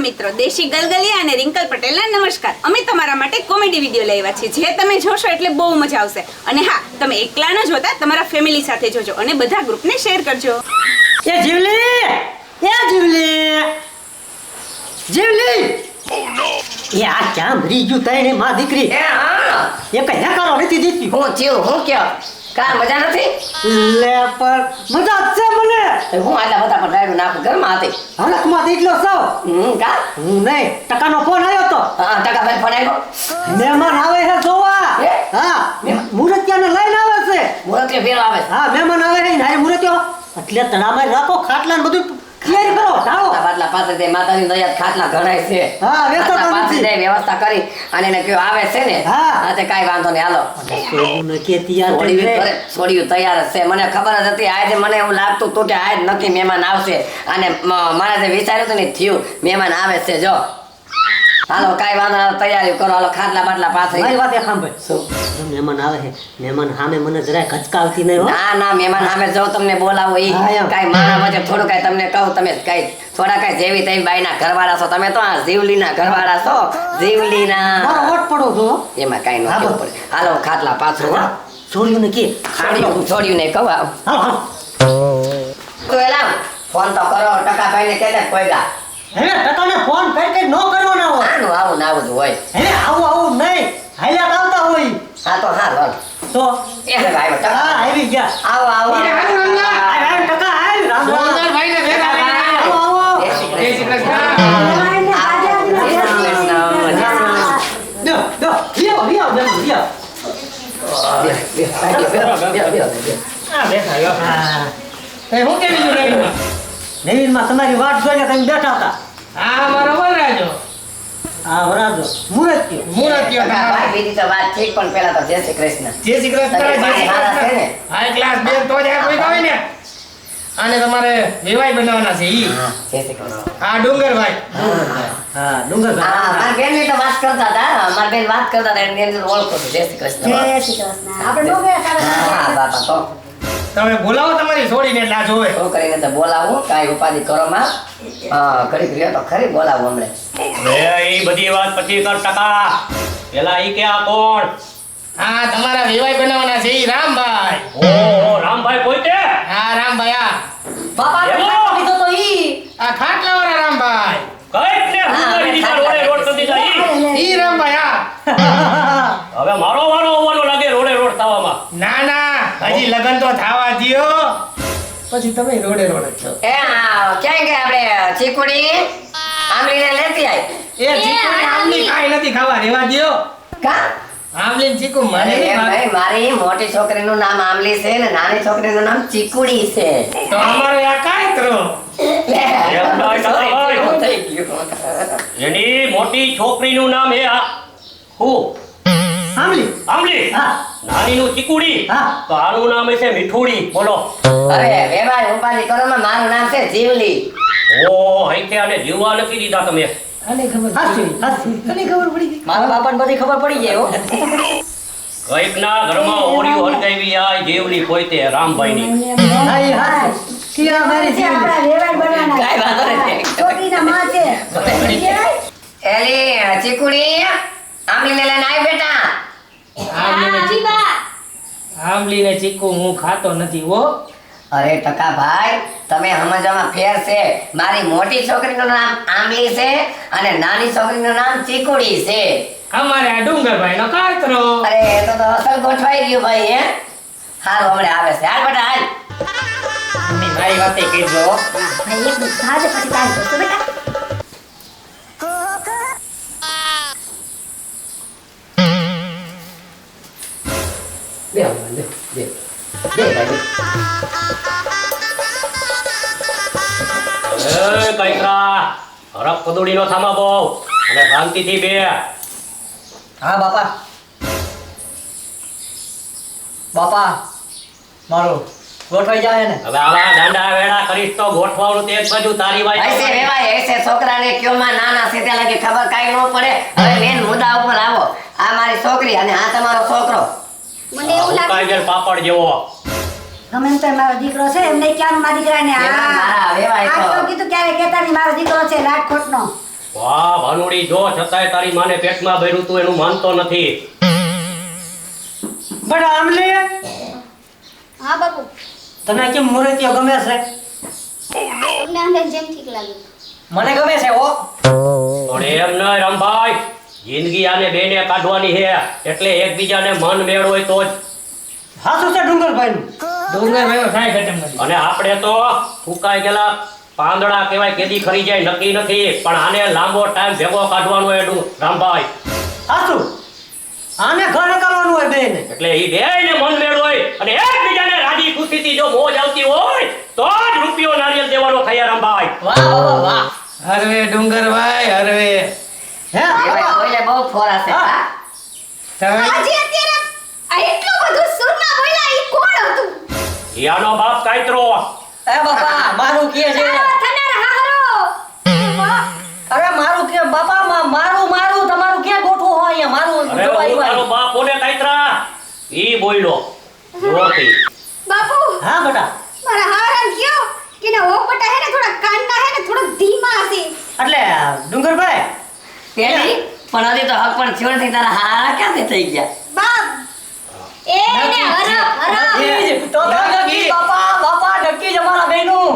મિત્રો દેશી ગલગલિયા અને રિંકલ પટેલના નમસ્કાર. અમે તમારા માટે કોમેડી વીડિયો લાવ્યા છીએ. જે તમે જોશો એટલે બહુ મજા આવશે. અને હા તમે એકલા ન જોતા તમારા ફેમિલી સાથે જોજો અને બધા ગ્રુપને શેર કરજો. એ જીવલી! એ જીવલી! જીવલી! એ આ ક્યાં મરી ગયું તને માં દીકરી? એ હા. એ કઈ કરો નથી દીધી? હું જીવ હું કયો? કા મજા નથી? લે પર મજા છે મને. હું આટલા બધા પર રાયડું નાખું ઘરમાં હતી. હલકમાં એટલો સૌ હું કા? હું નહીં. ટકાનો ફોન આવ્યો તો. હા ટકા ભાઈ ફોન આવ્યો. મહેમાન આવે છે જોવા. હે? મુરતિયાને લઈને આવે છે. મુરતિયા ફેરો આવે. હા મહેમાન આવે છે નારે મુરતિયો એટલે તણામાં રાખો ખાટલા ને બધું ક્લિયર કરો આ બાટલા પાસે દે માતાજી દયા ખાટલા ઘણાય છે હા, વ્યવસ્થા નથી. દે વ્યવસ્થા કરી અને એને કયો આવે છે ને હા. તે કાઈ વાંધો નહીં હાલો સોનું કે તૈયાર થઈ સોડિયું. તૈયાર છે મને ખબર જ હતી આજે મને એવું લાગતું હતું કે આજ નક્કી મહેમાન આવશે અને મારે જે વિચાર્યું હતું ને થયું મહેમાન આવે છે જો હાલો કાંઈ વાંધો તૈયારી કરો. હાલો ખાટલા બાટલા પાસે મારી વાત સાંભળ. શું? મહેમાન આવે છે મહેમાન સામે મને જરાય ખચકાવતી નહીં ના ના મહેમાન સામે જો તમને બોલાવો એ કાંઈ મારા વચ્ચે થોડું કાંઈ તમને કહું તમે કાંઈ થોડા કાંઈ જેવી તેવી બાઈના ઘરવાળા છો. તમે તો આ જીવલીના ઘરવાળા છો. જીવલીના. મારો વટ પડો છો. એમાં કાંઈ ન. પડે. હાલો ખાટલા પાછો. છોડ્યું ને કે? છોડ્યું છોડ્યું ને કહું હાલો હાલો. તો એલા ફોન તો કરો ને કહેતા કોઈ ગા હે ટકાને ફોન કઈ કઈ નો કરવાનો હોય આનું આવું ને આવું જ હોય હે આવું આવું નહીં હાલ્યા આવતા હોય હા તો હા લોલ તો એ ભાઈ ટકા આવી ગયા આવો આવો આય, ટકા આય, રામ રામ. ગોંધળભાઈને ભેગા આવો, આવો. જય શ્રી કૃષ્ણ શ્રી કૃષ્ણ. કૃષ્ણ. આવો. જય શ્રી કૃષ્ણ. જય શ્રી કૃષ્ણ. લ્યો, લ્યો, લ્યો, લ્યો, લ્યો, લ્યો. બે, બે, બે, બે, બે, બે. આ બેઠા લ્યો. હા, એ હું કેવી છું રેડીમાં? નવીનમાં તમારી વાટ જોઈને તમે બેઠા હતા. આ મારો વનરાજો. આ વરાજો મુરત ટકા તમારા. બીજી તો વાત ઠીક પણ પેલા તો જય શ્રી કૃષ્ણ. જય શ્રી કૃષ્ણ, જય શ્રી ને? કૃષ્ણ. હાઈ ક્લાસ બેન તો જ કોઈ હોય ને? અને તમારે વેવાઈ બનાવવાના છે ઈ. જય શ્રી કૃષ્ણ. આ ડુંગરભાઈ. હા ડુંગરભાઈ. હા, મારા બેનની તો વાત કરતા હતા મારા બેન વાત કરતા હતા એની અંદર ઓળખો કૃષ્ણ. જય શ્રી કૃષ્ણ. હા બાપા તો. તમે બોલાવો તમારી છોડીને એટલે આ જોવે. છોકરીને તો બોલાવો કાંઈ ઉપાધિ કરો માં હા ઘડીક રહ્યો તો ખરી બોલાવું હમણે એ ઈ બધી વાત પછી કર ટકા. પેલા ઈ કે આ કોણ? હા તમારા વેવાઈ બનાવવાના છે ઈ રામભાઈ. ઓ રામભાઈ પોતે હા રામભાઈ આ બાપા? કીધો તો ઈ. આ ખાટલાવાળા રામભાઈ. કંઈક ને હા, દીધા રોડે રોડ કરી દીધા ઈ? ઈ રામભાઈ આ હવે મારો વારો આવવાનો લાગે રોડે રોડ થવામાં. ના ના હજી લગન તો થાવા દિયો. પછી તમે રોડે રોડે છો. એ આ, ક્યાં ગયા આપણે ચીકુડી? આંબલીને લેતી આવી એ ચીકુડી આમલી કાઈ નથી ખાવા રેવા દ્યો. કા? આમલી ચીકુ મને ભાઈ મારી મોટી છોકરીનું નામ આમલી છે ને નાની છોકરીનું નામ ચીકુડી છે. તો અમારે આ કાંઈ કરો એની મોટી છોકરીનું નામ એ આ. હું? આમલી આમલી હા. નાનીનું ચીકુડી? હા. તો આનું નામ છે મીઠુડી. બોલો. અરે વેવાય ઉપાધિ કરો માં મારું નામ છે જીવલી. ઓ હઈકે આને જીવવા નથી દીધા તમે. હાસી હાસી તને ખબર પડી ગઈ? મારા બાપાને બધી ખબર પડી ગઈ હો. કંઈક ના ઘરમાં ઓળિયું હરગાવી આ જેવલી રામભાઈ ની હાય હાય કિયા મારી છે આપડા વેવાય જીવલી કાંઈ વાંધો નથી. એલી ચીકુડી. આંબલીને લઈને આય બેટા. આમલી આમલી ને ચીકુ હું ખાતો નથી હો. અરે ટકા ભાઈ તમે સમજવામાં ફેર છે. મારી મોટી છોકરીનું નામ આંબલી છે અને નાની છોકરીનું નામ ચીકુડી છે. અમારે આ ડુંગરભાઈ નો કાતરો. અરે એ તો તો અસલ ગોઠવાઈ ગયું ભાઈ હે. હાલ હમણાં આવે છે. હાલ બેટા હાલ. મારી વાતે કહેજો. બે લ્યો અને હા કરીશ તો ગોઠવાનું તે બાજુ તારી કયો માં નાના ખબર કાઈ ન પડે હવે મુદ્દા ઉપર આવો આ મારી છોકરી અને આ તમારો છોકરો મને એવું લાગે પાપડ જેવો. ગમે એમ તો મારો દીકરો છે એમને ક્યાં મારા દીકરાને? આ તો. કીધું ક્યારે કેતા નહીં મારો દીકરો છે રાજકોટનો વાહ ભાનુડી જો છતાંય તારી માને પેટમાં ભર્યું તું એનું માનતો નથી. બટ આમલે હા બાપુ. તને કેમ મુરતિયો ગમે છે? તમને આને જેમ ઠીક લાગે મને ગમે છે ઓ પણ એમ ન રામભાઈ. જિંદગી આને બેને કાઢવાની છે એટલે એકબીજાને મન મેળ હોય તો જ. હાસુ છે ડુંગરભાઈ નું ડુંગર ભાઈ કાંઈ ઘટમ નથી અને આપણે તો ફૂકાઈ ગયેલા પાંદડા કહેવાય કેદી ખરી જાય નક્કી નથી. પણ આને લાંબો ટાઈમ ભેગો કાઢવાનો એનું રામભાઈ. હાસુ આને ઘરે કરવાનું હોય બેન. એટલે એ બેને મન મેળ હોય અને એકબીજાને રાજી ખુશીથી જો મોજ આવતી હોય તો જ રૂપિયો નારિયેલ દેવાનો થયા રામભાઈ. વાહ વાહ વાહ હરવે ડુંગર ભાઈ હરવે. હે છે હા? આજે અત્યારે આ એટલું બધું સુરમાં બોલ્યા ઈ કોણ હતું? યાનો બાપ કાયતરો. એ બાપા મારું કે છે? થનાર હારો અરે મારું કે બાપા મા- મારું મારું તમારું કે ગોઠવું હોય અહીંયા? મારું અરે તારો બાપ કોને કાયતરા? ઈ બોલ્યો. જોરથી બાપુ હા બેટા. મારા હારા કયો કે ના ઓપટા હે ને થોડા કાંડા હે ને થોડા ધીમા છે એટલે ડુંગરભાઈ પેલી? પણ હજી તો હક પણ થયો નથી તારા હારા ક્યાંથી થઈ ગયા? બાપ એ ને હરપ હરપ તો તો નક્કી. બાપા બાપા નક્કી જ અમારા બેનું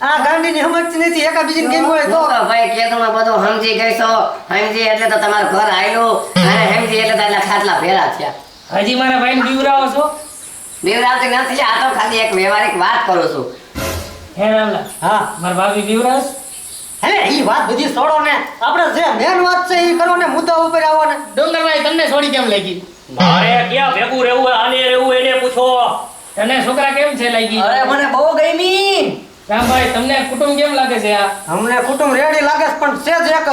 આ ગાંડીની સમજ નથી. એકા બીજી કેમ હોય તો? ભાઈ કે કેદુમાં બધું સમજી ગઈ છો સમજી એટલે તો તમારું ઘર આયલો અને સમજી એટલે તારા ખાટલા ભેરા થયા. હજી મારા ભાઈને બીવરાવો છો? બીવરાવતી નથી. આ તો ખાલી એક વ્યવહારિક વાત કરું છું. હે રામલા હા. મારા ભાભી બીવરાવશ હે ઈ વાત બધી છોડો ને. આપણે જે મેન વાત છે ઈ કરો ને મુદ્દા ઉપર આવો ને. ડુંગરભાઈ તમને છોડી કેમ લાગી? મારે ક્યાં ભેગું રહેવું આને રહેવું એને પૂછો. તને છોકરા કેમ છે લાગી? અરે મને બહુ ગમી. રામભાઈ તમને કુટુંબ કેમ લાગે છે આ? અમને કુટુંબ રેડી લાગે છે પણ છે જ એક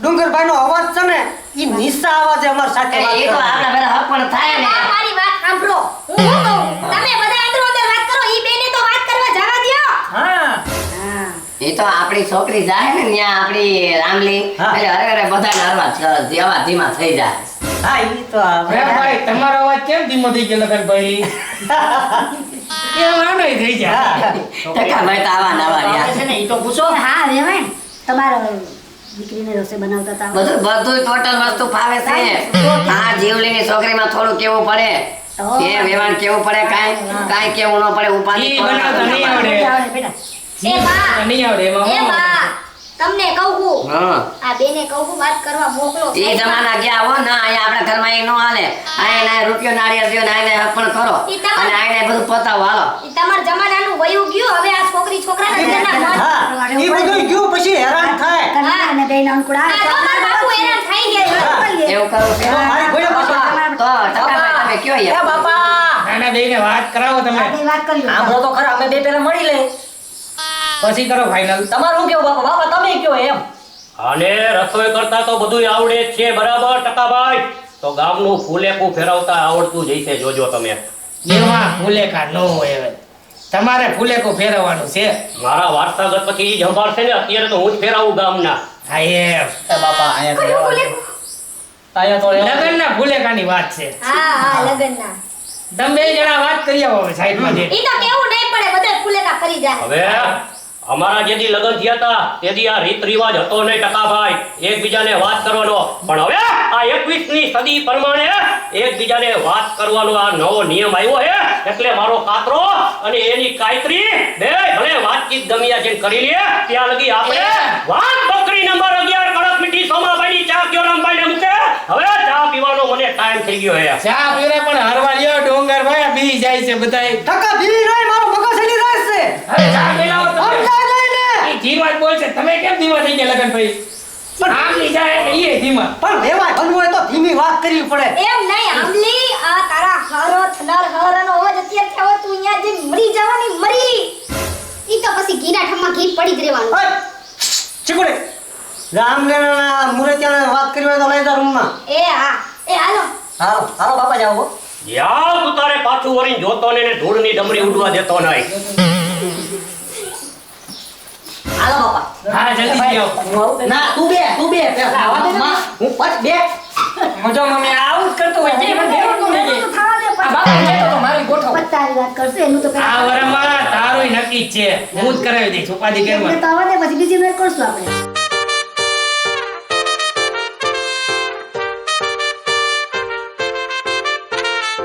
ડુંગરભાઈ નો અવાજ છે ને ઈ નિશા અવાજ અમાર સાથે વાત એ તો આપણા ભેરા હક પણ થાય ને. મારી વાત સાંભળો. હું કહું? તમે બધા અંદરો અંદર વાત કરો ઈ બેને તો વાત કરવા જવા દ્યો હા એ તો આપણી છોકરી જાય ને ત્યાં આપણી રામલી એટલે અરે અરે બધા નરવા જેવા ધીમા થઈ જાય. હા એ તો ભાઈ તમારો અવાજ કેમ ધીમો થઈ ગયો એ ટકા ભાઈ તો આવા નવા રહ્યા છે ને ઈ તો પૂછો. હા રેવાય ને. તમારા દીકરીને રસોઈ બનાવતા હતા. બધું બધું ટોટલ વસ્તુ ફાવે છે. આ જીવલીની છોકરીમાં થોડું કેવું પડે. કે વ્યવહાર કેવું પડે કાંઈ કાંઈ કેવું ન પડે ઉપાધિ ઈ બનાવતા નહીં આવડે. આવડે બેટા એ બા નહીં આવડે એમાં. એ બા તમને કહું છું. હા. આ બેને કહું છું વાત કરવા મોકલો. એ જમાના ગયા હો ના અહીંયા આપણા ઘરમાં એ ન હાલે. આઈને આય રૂપિયો નાળિયેર દ્યો ને પણ કરો. અને આઈને બધું પતાવો હાલો. ઈ જમાનાનું વયું ગયું હવે આ છોકરી છોકરાના ઘરના હા. ઈ બધું ગયું પછી હેરાન થાય. કન્યા અને બેન અનુકૂળ આ આવે તો મારા બાપુ હેરાન થઈ ગયા એવું કરવું છે? મારી ગોળે બાપા તો ટકાભાઈ તમે કયો યાર? બાપા. નાના બેયને વાત કરાવો તમે. વાત કરી આંભળો તો ખરા અમે બે પેલા મળી લે પછી કરો ફાઇનલ તમારું કેવું બાપા? બાપા તમે કયો એમ? અને રસોઈ કરતા તો બધું આવડે જ છે બરાબર ટકાભાઈ? તો ગામનું ફૂલેકું ફેરવતા આવડતું જ હશે જોજો તમે. એમાં ફૂલેકા ન હોય હવે. તમારે ફૂલેકું ફેરવવાનું છે. મારા વારસાગત પછી ઈ જંભાળશે ને અત્યારે તો હું જ ફેરાવું ગામના. હા એ. બાપા અહીંયા તો અહીંયા તો. ફૂલેકાની વાત છે. હા હા લગનના. તમે બે જણા વાત કરી આવો સાઈડમાં જઈને. ઈ તો કેવું નહીં પડે બધા ફુલેકા કરી જાય. હવે અમારા જેદી લગ્ન થયા હતા તેદી આ રીત રિવાજ હતો નહીં ટકાભાઈ. એકબીજાને વાત કરવાનો. પણ હવે આ એકવીસની સદી પ્રમાણે એકબીજાને વાત કરવાનો આ નવો નિયમ આવ્યો છે. એટલે મારો કાતરો અને એની કાયત્રી બે ભલે વાતચીત ગમ્યા જેમ કરી લે ત્યાં લગી આપણે વાત બકરી નંબર 11 કડક મીઠી સોમાભાઈની ચા કયો રામભાઈને મૂકે? હવે ચા પીવાનો મને ટાઈમ થઈ ગયો છે. ચા પીરે પણ હરવા લ્યો ડોંગર ભાઈ બી જાય છે બધાય. ટકા ધીરી રહે મારો લગન ભાઈ જાય એટલે ધીમા. પણ વેવાય બનવું તો ધીમી વાત કરવી પડે. એમ નહીં આમલી આ તારા હરો થનાર હરનો અવાજ અત્યારે થયો તું અહીંયા જે મરી જવાની મરી! ઈ તો પછી ઘીના ઠમમાં ઘી પડી જ રહેવાનું. ઓય ચીકુડે! રામલેના મુરતિયાને વાત કરવી હોય તો લઈ જા રૂમમાં. એ હા. એ હાલો. હાલો હાલો બાપા જાઓ હો. યાર તું તારે પાછું વળીને જોતો ને ધૂળની ડમરી ઉડવા દેતો નહીં. હાલો બાપા. હા જલ્દી જાઓ. ના તું બે તું બે પેલા દે હું. પછ બે. મજો મમ્મી આવું જ કરતો હોય તે મને દેવું ન એનું તો થવા દે આ બાપા કહેતો તો મારી ગોઠવ પત્તાની વાત કરશે એનું તો આ વરમાં તારોય નક્કી જ છે. હું જ કરાવી દઈશ ઉપાધિ કેમ તો આવવા દે પછી બીજી વાર કરશું આપણે.